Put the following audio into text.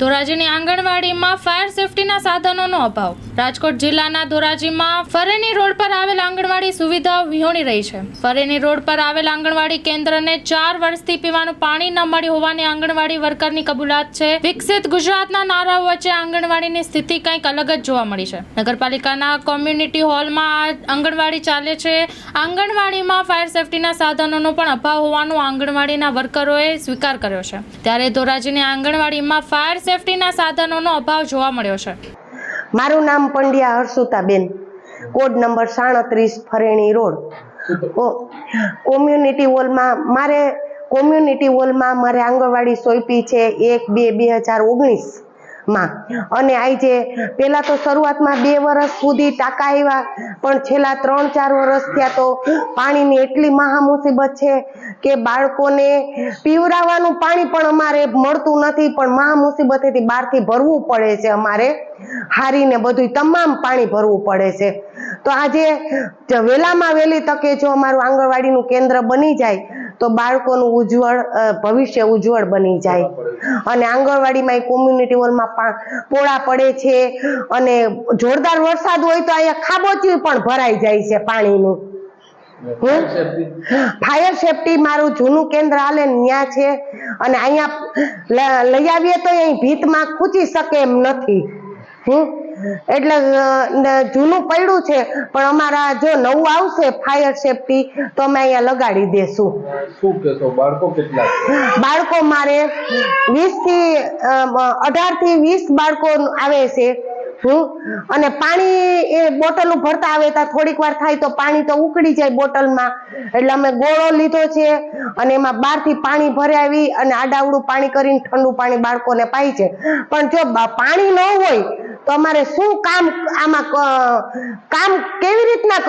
ધોરાજીની આંગણવાડીમાં fire સેફટીના સાધનોનો અભાવ. રાજકોટ જિલ્લાના ધોરાજીમાં ફરેની રોડ પર આવેલ આંગણવાડી સુવિધાઓ વિહોણી રહી છે. ફરેની રોડ પર આવેલ આંગણવાડી કેન્દ્રને ચાર વર્ષથી પીવાનું પાણી ન મળ્યું હોવાની આંગણવાડી વર્કરની કબૂલાત છે. વિકસિત ગુજરાતના નારાઓ વચ્ચે આંગણવાડીની સ્થિતિ કંઈક અલગ જ જોવા મળી છે. નગરપાલિકાના કોમ્યુનિટી હોલમાં આંગણવાડી ચાલે છે. આંગણવાડીમાં ફાયર સેફટીના સાધનોનો પણ અભાવ હોવાનું આંગણવાડીના વર્કરોએ સ્વીકાર કર્યો છે. ત્યારે ધોરાજીની આંગણવાડીમાં ફાયર સેફટીના સાધનોનો અભાવ જોવા મળ્યો છે. મારું નામ પંડ્યા હર્ષુતાબેન. કોડ નંબર સાડત્રીસ ફરેણી રોડ. કોમ્યુનિટી હોલમાં મારે, કોમ્યુનિટી હોલમાં મારે આંગણવાડી સોંપી છે એક બે બે હજાર ઓગણીસ. માં અને આ જે પહેલાં તો શરૂઆતમાં બે વર્ષ સુધી ટાંકા આવ્યા પણ છેલ્લા ત્રણ ચાર વર્ષ થયા તો પાણીની એટલી મહા મુસીબત છે કે બાળકોને પીવરાવાનું પાણી પણ અમારે મળતું નથી, પણ મહા મુસીબતેથી બહારથી ભરવું પડે છે અમારે. હારીને બધું તમામ પાણી ભરવું પડે છે. તો આજે વહેલામાં વહેલી તકે જો અમારું આંગણવાડીનું કેન્દ્ર બની જાય તો બાળકોનું ઉજ્જવળ ભવિષ્ય ઉજ્જવળ બની જાય. અને આંગણવાડીમાં કોમ્યુનિટી હોલમાં પોળા પડે છે અને જોરદાર વરસાદ હોય તો અહીંયા ખાબોચી પણ ભરાઈ જાય છે પાણીનું. ફાયર સેફટી મારું જૂનું કેન્દ્ર હાલે ન્યા છે. અને અહીંયા લઈ આવીએ તો અહીં ભીતમાં ખૂચી શકે એમ નથી. હમ એટલે જૂનું પડ્યું છે પણ અમારા જો નવું આવશે ફાયર સેફટી તો અમે અહીંયા લગાડી દેશું. શું કહેશો બાળકો કેટલા બાળકો મારે વીસથી અઢારથી વીસ બાળકો આવે છે. અને પાણી એ બોટલ ભરતા આવે તો થોડીક વાર થાય તો પાણી તો ઉકળી જાય બોટલમાં. એટલે અમે ગોળો લીધો છે અને એમાં બહારથી પાણી ભરાવી અને આડાવડું પાણી કરીને ઠંડુ પાણી બાળકોને પાય છે. પણ જો પાણી ન હોય તો અમારે શું કામ આમાં કામ કેવી રીતના